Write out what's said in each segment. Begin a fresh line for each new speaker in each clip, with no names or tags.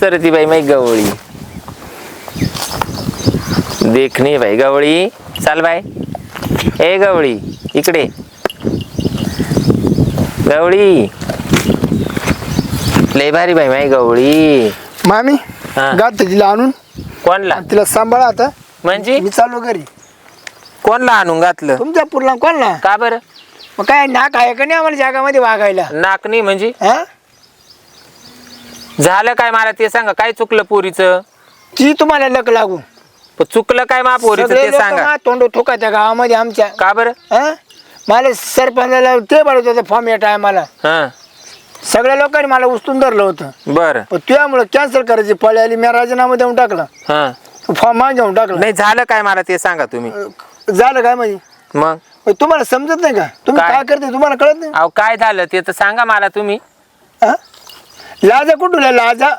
Sir ती by my गवळी. देखणी बाई गवळी. चाल बाय. ए गवळी इकडे. गवळी. लय भारी बाई माई गवळी.
मामी
हा.
गात तिला आणून.
कोणला?
तिला सांभाळा आता.
म्हणजे?
मी चालू घरी.
कोणला आणून घातलं?
तुमच्या पुरला कोणला?
का बरं?
मग काय नाक आहे का नाही आम्हाला जागामध्ये वागायला?
नाकनी म्हणजे?
हा?
झालं काय मला ते सांगा काय चुकलं पोरीचं?
ती तुम्हाला लक लागू.
पण चुकलं काय मा पोरीचं
सगळे
ते
लोकं
सांगा.
मा तोंड थोकाच्या गावामध्ये आमच्या.
का बरं?
हा? मला सरपंचाला ते बळत होतं फॉर्म या टायमाला.
हा.
सगळ्या लोकांनी मला उचलून धरलं होतं.
बर.
पण त्यामुळे कॅन्सल करायची पळी आली मी राजीनामा देऊन टाकला.
हा.
फॉर्म माझ्या देऊन टाकला.
नाही झालं काय मला ते सांगा तुम्ही.
झालं काय म्हणजे?
मग?
तुम्हाला समजत नाही का? तुम्ही
काय?
काय करते तुम्हाला कळत नाही?
अहो काय झालं ते तर सांगा मला तुम्ही.
हा? लाजा कुठून आहे, लाजा?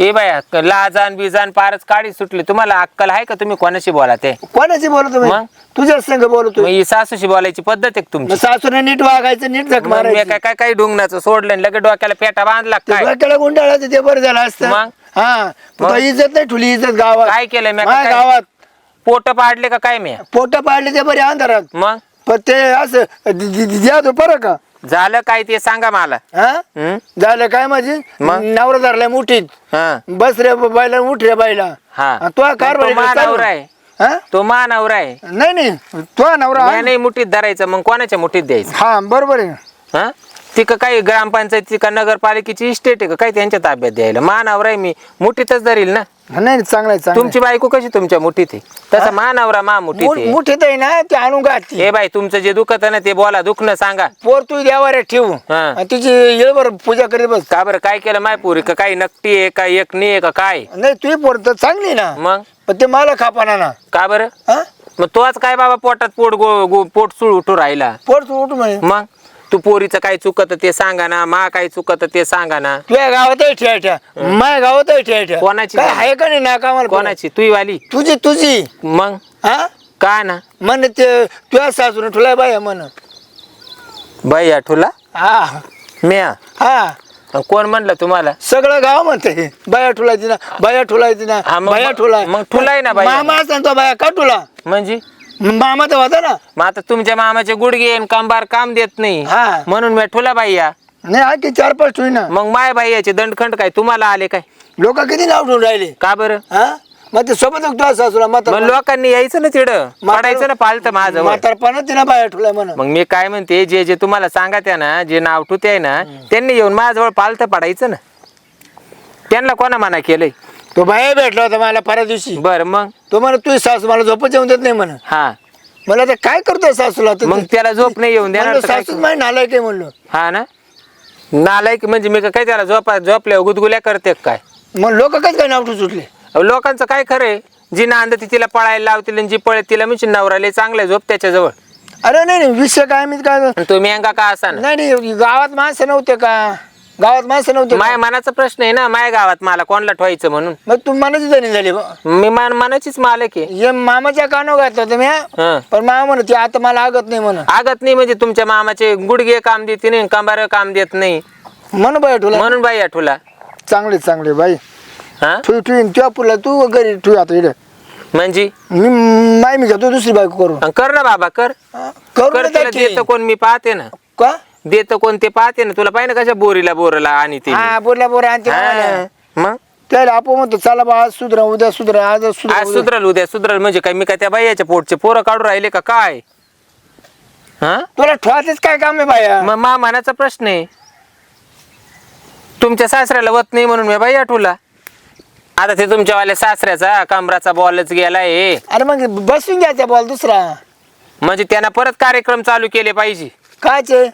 ए बाया क- लाजान बिजान पारच काढी सुटली. तुम्हाला अक्कल आहे का तुम्ही कोणाशी बोला ते?
कोणाशी बोलतो मी
मग?
तुझ्या संग बोलतो
मग ही सासूशी बोलायची पद्धत आहे का तुमची
सासूने नीट वागायचं नीट
मग मी
मारायची.
काय काय काय डुंगणाचं सोडलं आणि लगेच डोक्याला पेटा बांधला का काय?
डोक्याला गुंडाळायचं ते बरं झालं असतं.
मग?
हा.
मग?
इज्जत नाही ठुली इज्जत गावात.
काय केलंय मी
माझ्या
काय?
गावात.
पोट पाडले का काय मी?
पोट पाडले ते बरे अंधारात.
मग?
पण ते असं दि- दि- दि- द्या तो बरं का
झालं काय ते सांगा मला.
हा?
हं?
झालं काय माझी?
मग?
नवरा धरलाय मुठीत
हा.
बस रे बायला उठ रे बायला.
हा.
आणि तो
तो मानावर आहे.
हा?
तो मानावर आहे.
नाही नाही. तो नवरा
नाही मुठीत धरायचं मग कोणाच्या मुठीत द्यायचं?
हा बरोबर आहे.
हा? ती का काही ग्रामपंचायती का नगरपालिकेची इस्टेट आहे का? काय त्यांच्या ताब्यात द्यायला? मानावर आहे मी मुठीतच धरील ना?
नाही नाही, चांगलं आहे चांगलं
तुमची बायको कशी तुमच्या मुठीत आहे? तसा मानावरा मा मुठीत आहे.
मुठीत आहे ना ते आणून घातली
हे बाई तुमचं जे दुखत ना ते बोला दुखणं सांगा.
पोर तू द्यावर ठेवू
हा.
आणि तिची येळभर पूजा करीत बस.
का बरं काय केलं माय पोरी? का काही नकटी आहे का एकनी आहे का काय?
नाही तुझी पोर तर चांगली ना.
मग?
पण ते मला खापाना ना.
का बरं?
हा?
मग तोच काय बाबा पोटात पोट गो गो- पोट सुळ उठू राहिला?
पोर तू उठ म्हणे.
मग? तू पोरीचं काय चुकत ते सांगा ना मा काय चुकत ते सांगा ना.
तुझ्या गावातही ठेव ठेव माझ्या गावातही ठेव ठेव
कोणाची
काय? आहे का नाही ना कामाला
कोणाची? तुई वाली
तुझी तुझी.
मग?
हा?
का ना?
म्हण ते तुझ्या सासून ठुलाय बाय म्हण.
बाई आठवला
हा.
म्या?
हा.
कोण म्हणलं तुम्हाला?
सगळं गाव म्हणते. बाया ठुलायची ना बाया ठुलायची ना
हा, मग-
बाया ठुलाय.
मग ठुलाय ना बाया.
मामा सांगतो बाया का ठुला?
म्हणजे?
मामा तर होता ना.
मग आता तुमच्या मामाचे गुडघे आणि कंबार काम देत नाही.
हा.
म्हणून मी ठुला बाई या
नाही की चार पाच ठुई ना
मग माय बाई याचे दंडखंड काय? तुम्हाला आले काय?
लोक किती नाव ठेवून राहिले?
का बरं?
हा? मग ते सोबत सासूला
मग लोकांनी यायचं ना तिकडं पडायचं ना पालत माझं
म्हातारपणा तिला म्हण
मग मी काय म्हणते जे जे तुम्हाला सांगा त्या ना जे नाव ठुते आहे ना त्यांनी येऊन माझ्याजवळ पालत पडायचं ना. त्यांना कोणा मना केलंय?
तो बाया भेटला होता मला परवा दिवशी.
बर मग?
तो म्हण तुझी सासू मला झोपच येऊन देत नाही म्हण
हा.
मला ते काय करतोय सासूला तर
मग
ते-
त्याला झोप नाही येऊन देणार
म्हणलं,
तर काय
सासूच माही नालाय काय म्हणलो.
हा ना? नालायक म्हणजे मी काय त्याला झोपा झोपल्या गुदगुल्या करते काय?
मग लोक काय काय नाव सुटले?
अहो, लोकांचं काय खरंय जी नांद ती तिला पळायला लावतील आणि जी पळत तिला म्हणजे नवराले चांगलं झोप त्याच्याजवळ.
अरे नाही नाही विषय काय मी काय
आणि तो मेंगा का असा ना.
नाही नाही गावात माणसं नव्हते का? गावात माणसं नव्हते. का?
माया मनाचा प्रश्न आहे ना माया गावात मला कोणला ठेवायचं म्हणून?
मग तू मनाची जणी झाली.
मी मान मनाचीच मालक आहे.
हे मामाच्या कानो घातलं होतं मी
हं.
पण मामा म्हणत "ते आता मला आगत नाही म्हण
आगत नाही म्हणजे तुमच्या मामाचे गुडघे काम देते नाही कंबार काम देत नाही.
म्हण बाई ठुला
म्हणून बाई आठवला
चांगले चांगले बाई.
हा?
ठुई ठुई तुझ्या पुरला तू घरी ठुई आता इकडे.
म्हणजे?
मी माय मी घेतो दुसरी बायको करून.
अन कर ना बाबा कर.
करून
कर
देता
तिला
की.
देतं कोण मी पाहते ना.
का?
देतं कोण ते पाहते ना. तुला पाहिजे कशा बोरीला बोरला आणि ते?
हा बोलला बोला आणते मामाला.
मग?
त्याला आपण म्हणतो चला बा आज सुधरा उद्या सुधरा आज सुधरा
आज
उद्या.
सुधरल उद्या सुधरल. म्हणजे काय मी काय त्या बाईच्या पोटचे पोरं काढून राहिले का काय? हा?
तुला ठेवायचंच काय काम आहे बाया?
मग मा मनाचा प्रश्न आहे. तुमच्या सासऱ्याला वत नाही म्हणून मी बाई आठवला. आता ते तुमच्यावाल्या सासऱ्याचा कमराचा बॉलच गेलाय.
अरे मग बसून घ्यायचा बॉल दुसरा.
म्हणजे त्यांना परत कार्यक्रम चालू केले पाहिजे.
कायचे?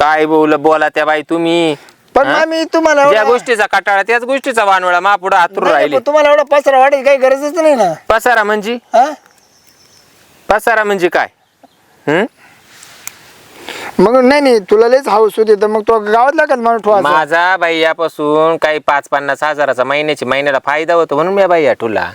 काय बोल बोला त्या बाई तुम्ही?
पण
हा?
आम्ही तुम्हाला
ज्या
एवढा-
गोष्टीचा कटाळा त्याच गोष्टीचा वानवळा महापुढं आतूर
नाही,
राहिले
पण तुम्हाला एवढा पसरा वाटायची काही गरजच नाही ना.
पसारा म्हणजे?
हा?
पसारा म्हणजे काय? हम्म
मग नाही नाही तुला लयच हाऊस होते तर मग तो गावातला का माणूस ठेवायचा.
माझा बाईयापासून काही पाच पन्नास हजाराचा महिन्याची महिन्याला फायदा होतो म्हणून मी बाई आठवला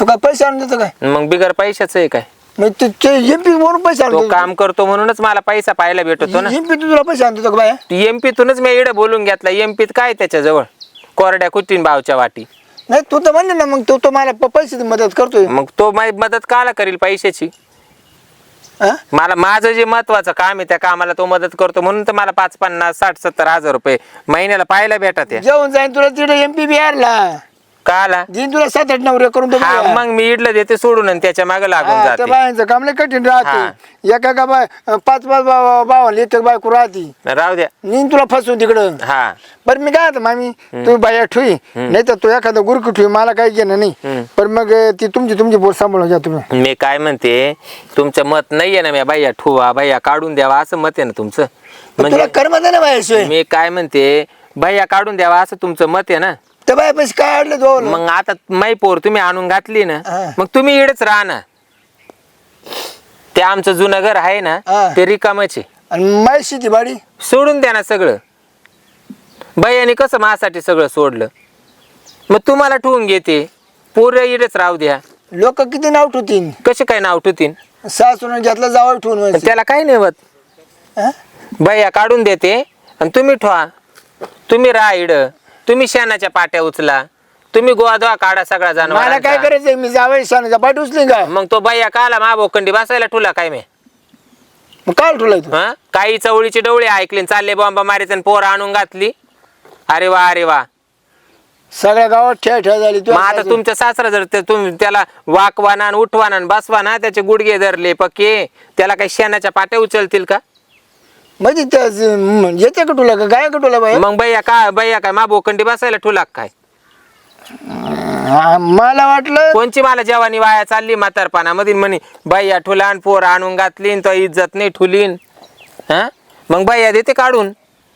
तू काय पैसे आणून देतो काय?
मग बिगर पैशाच आहे काय?
मग ते- ते एमपी वरून पैसे
तो
आणतो
काम करतो म्हणूनच मला पैसा पाहायला भेटतो ना.
एमपी तुला पैसे आणतो का बाया?
एमपी तूनच मी इकडे बोलून घेतला. एमपीत काय त्याच्याजवळ? कोरड्या कुटीन भावच्या वाटी.
नाही तू तर म्हणले ना मग तू तो मला प- पैशाची मदत करतोय.
मग तो माझी मदत काला करील पैशाची?
हा?
मला माझं जे महत्वाचं काम आहे त्या कामाला तो मदत करतो म्हणून तर मला पाच पन्नास साठ सत्तर हजार रुपये महिन्याला पाहायला भेटत. आहे
जेवण जाईन तुला तिथे एमपी बिहारला
काला
देईन तुला सात आठ नवरे करून
हा. मग मी इडलं देते सोडून आणि त्याच्यामागे लागून
हा, त्या
जाते
बायांचं काम लय कठीण. राहते. एका का बाय पाच पाच बावा एक बायको राहती.
राहू द्या.
नीन तुला फसवून तिकडं.
हा.
बरं मी काय आता मामी? तू बाया ठुई नाही तर तू एखादा गुरक ठुई मला काही घेणं नाही. पण मग ती तुमची तुमची बोट सांभाळून घ्या तुम्ही.
मी काय म्हणते तुमचं मत नाहीये ना मी बाया ठुवा बाया काढून द्यावा असं मत आहे ना तुमचं.
पण तुला
म्हणजे
कर्म ना बाया सोय
मी काय म्हणते बाया काढून द्यावा असं तुमचं मत आहे ना.
त्या बाया पैसे काय तो
मग आता मै पोर तुम्ही आणून घातली ना
हा.
मग तुम्ही इडच राहा ना. ते आमचं जुनं घर आहे ना
हा.
ते रिकामच. आहे
आणि बाडी
सोडून द्या ना सगळं. बायाने कसं माझ्यासाठी सगळं सोडलं? मग तुम्हाला ठेवून घेते. पोरं इडच राहू द्या.
लोक किती नाव ठेवतील?
कसे काय नाव ठेवतीन
सासून घेतलं जावं ठेवून.
त्याला काय नाही होत.
हा?
बाया काढून देते. आणि तुम्ही ठेवा. तुम्ही राहा इड. तुम्ही शेणाच्या पाट्या उचला तुम्ही गोवादोवा काढा सगळा
मला काय
जाणार
करायचंय? मी जावं शानाचा पाठ उचली का?
मग तो बाया काला मा भोकंडी बसायला ठुला काय मी?
मग काय तू.
हा? काही चवळीची डवळे ऐकले चालले बॉम्बा मारायचे आणि पोरं आणून घातली. अरे वा अरे वा.
सगळ्या गावात ठेळ ठेळ झाली तू
मग आता तुमच्या सासरा जर ते तुम्ही त्याला वाकवाना उठवाना आणि बसवाना त्याचे गुडघे धरले पक्के. त्याला काही शेणाच्या पाट्या उचलतील का?
म्हणजे त्या येते का तुला गाय का तुला बाई
मग बैया का बैया काय? मा भोकंडी बसायला ठुला का काय?
मला वाटलं
कोणची मला जवानी वाया चालली म्हातारपणामध्ये? म्हणे बाई ठुलान पोर आणून घातलीन तो इज्जत नाही ठुलीन हा? मग बाया देते काढून.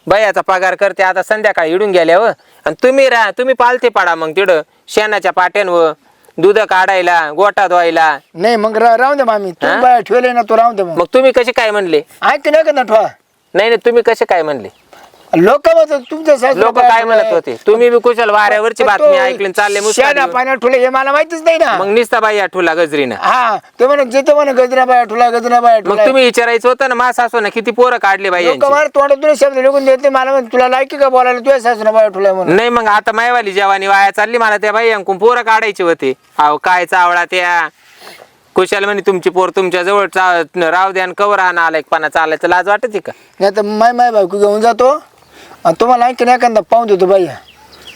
बायाचा पगार करते आता संध्याकाळी इडून गेल्यावर आणि तुम्ही राहा तुम्ही पालथे पाडा मग तिकडं शेणाच्या पाट्यांवर दूध काढायला गोटा धुवायला.
नाही मग रा- राहून दे मामी. तू
हा?
बाया ठेवले ना तू राहून दे मग.
मग तुम्ही कसे काय म्हणले?
ऐक नाही का ना ठेवा
नाही नाही तुम्ही कसे काय म्हणले?
लोक तुमच्या सासू
लोक काय म्हणत होते? तुम्ही बी कुशल वाऱ्यावरची बातमी ऐकली चालले
पाण्यात ठुले हे मला माहितीच नाही ना.
मग निसता बाई ठुला गजरीनं.
हा ते म्हणत जेते म्हणे गजरा बाया ठुला गजरा बाया
मग तुम्ही विचारायचं होतं ना मा सासून किती पोरं काढले बाई
लोक? मला तोंडातून शब्द निघून देत मला म्हणते, तुला लायकी का बोलायला तुझ्या सासूना बाया ठुला म्हणून?
नाही मग आता मायवाली जेवानी वाया चालली मला त्या बाई अंकुन पोरं काढायची होते. अहो काय चावळा त्या. कुशाल म्हणे तुमची पोर तुमच्या जवळ चा- राव द्या आणि कवर आणा आला एक पाना चालायचं लाज वाटते का?
नाही तर माय माय बायको घेऊन जातो. आणि तुम्हाला आणखी एखादा पाहून देतो बाया.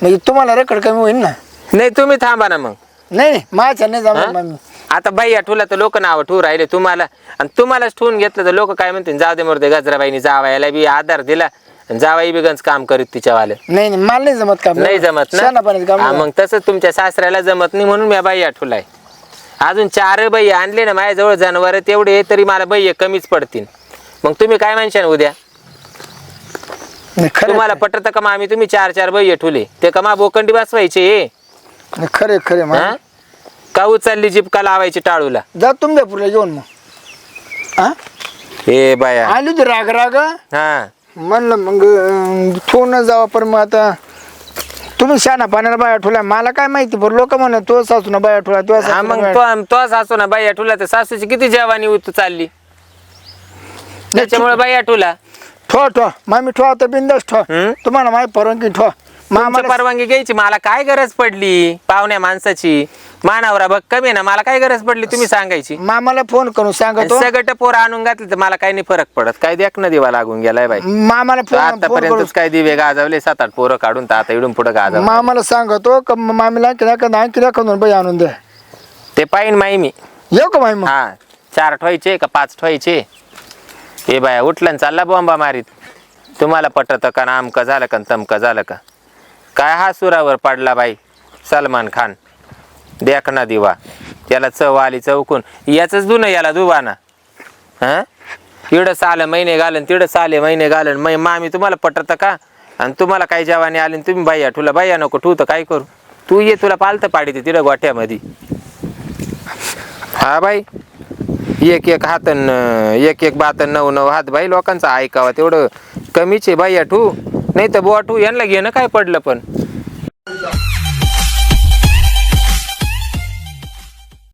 म्हणजे तुम्हाला रेकॉर्ड कमी होईल ना?
नाही तुम्ही थांबा ना मग.
नाही नाही माझ्या नाही
हा? आता बाई ठुला तर लोक नाव ठेवू राहिले तुम्हाला. आणि तुम्हालाच ठेवून घेतलं तर लोक काय म्हणतील? जाऊ दे मरते गजराबाईनी जावायला बी आधार दिला आणि जावाई बी गंज काम करीत तिच्यावाले.
नाही नाही मला नाही जमत काम.
नाही जमत ना? हा. मग तसंच तुमच्या सासऱ्याला जमत नाही म्हणून मी बाई आठवलाय अजून चार बाई आणले ना माझ्याजवळ जनावर तेवढे तरी मला बाई कमीच पडतील. मग तुम्ही काय म्हणशाल उद्या?
नाही, खरं
तुम्हाला पटत का आम्ही तुम्ही चार चार बाई ठुले? ते का मा बोकंडी बसवायचे
नाही, खरे खरे
हा. का उचलली जिपका लावायची टाळूला?
जा तुंब्यापूरला घेऊन मग. हा
हे बाया.
आली होती राग राग.
हा.
म्हणलं मग ठेवून जावा पण मग आता तुम्ही शाना पाण्याला बाया ठेवला मला काय माहिती पण लोक म्हणत तो सासूना बाया ठेवला तो
हा मग तो तो सासू ना बाई ठुला तर सासूची किती जेवानी उत चालली? त्याच्यामुळे बाई ठुला
ठो ठो मामी ठो आता बिंदास ठो
हम्म?
तुम्हाला माहिती परवानगी ठो
तुमची
मामाला
परवानगी घ्यायची मला काय गरज पडली? पाहुण्या माणसाची. मानावरा बघ कमी आहे ना मला काय गरज पडली तुम्ही सांगायची?
मामाला फोन करून सांगतो.
सगट पोर आणून घातलं तर मला काही नाही फरक पडत. काय देख ना दिवा लागून गेलाय बाई.
मामाला फोन फोन करून
आतापर्यंतच काय दिवे गाजवले सात आठ पोरं काढून तर आता इडून पुढे गाजव
मामाला सांगतो का म- मामीला आणखी आणखी एखादा बाई आणून द्या
ते पाहिन माई मी.
येऊ का मग?
हा चार ठेवायचे का पाच ठेवायचे हे बाया उठलं आणि चालला बॉम्बा मारीत. तुम्हाला पटत का ना अमकं झालं का न तमकं झालं का? काय हा सुरावर पडला बाई? सलमान खान. देख ना दिवा. त्याला चव आली चौकून याचंच दुन याला दुवाना ना इडं साल महिने घालन तिडं साले महिने घालन. मै मामी तुम्हाला पटत का? आणि तुम्हाला काही जवानी आली आणि तुम्ही बाया ठुला बाया नको ठू तर काय करू? तू ये तुला पालतं पाडीते तिडं गोठ्यामध्ये. हा बाई? एक एक हातन एक एक बात नऊ नऊ हात बाई लोकांचा ऐकावा. तेवढं कमीच आहे बाई ठू. नाही तर बुवा ठू यांना घेणं काय पडलं पण?